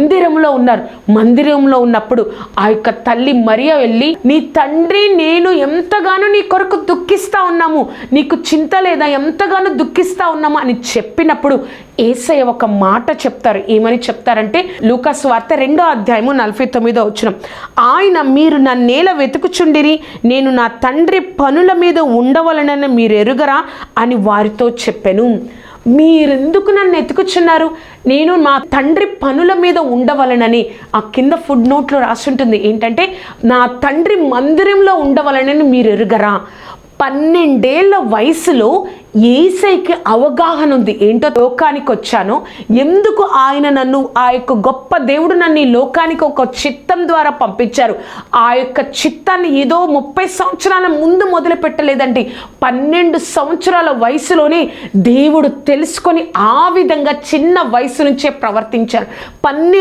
మందిరంలో ఉన్నారు. మందిరంలో ఉన్నప్పుడు ఆ యొక్క తల్లి మరియ వెళ్ళి నీ తండ్రి నేను ఎంతగానో నీ కొరకు దుఃఖిస్తా ఉన్నాము. నీకు చింత లేదా? ఎంతగానో దుఃఖిస్తా ఉన్నాము. అని చెప్పినప్పుడు ఏసయ్య ఒక మాట చెప్తారు. ఏమని చెప్తారంటే లూకాస్ వార్త రెండో అధ్యాయము నలభై తొమ్మిదో వచ్చిన ఆయన మీరు నా నేల వెతుకుచుండిరి నేను నా తండ్రి పనుల మీద ఉండవలనని మీరు ఎరుగరా? అని వారితో చెప్పాను. మీరెందుకు నన్ను ఎత్తుకుచున్నారు నేను మా తండ్రి పనుల మీద ఉండవలనని ఆ కింద ఫుడ్ నోట్లో రాసుంటుంది. ఏంటంటే నా తండ్రి మందిరంలో ఉండవలనని మీరు ఎరుగరా పన్నెండేళ్ళ వయసులో ఏసైకి అవగాహన ఉంది. ఏంటో లోకానికి వచ్చాను ఎందుకు ఆయన నన్ను ఆ యొక్క గొప్ప దేవుడు నన్ను ఈ లోకానికి ఒక చిత్తం ద్వారా పంపించారు? ఆ యొక్క చిత్తాన్ని ఏదో ముప్పై సంవత్సరాల ముందు మొదలు పెట్టలేదండి పన్నెండు సంవత్సరాల వయసులోనే దేవుడు తెలుసుకొని ఆ విధంగా చిన్న వయసు నుంచే ప్రవర్తించారు. పన్నెండు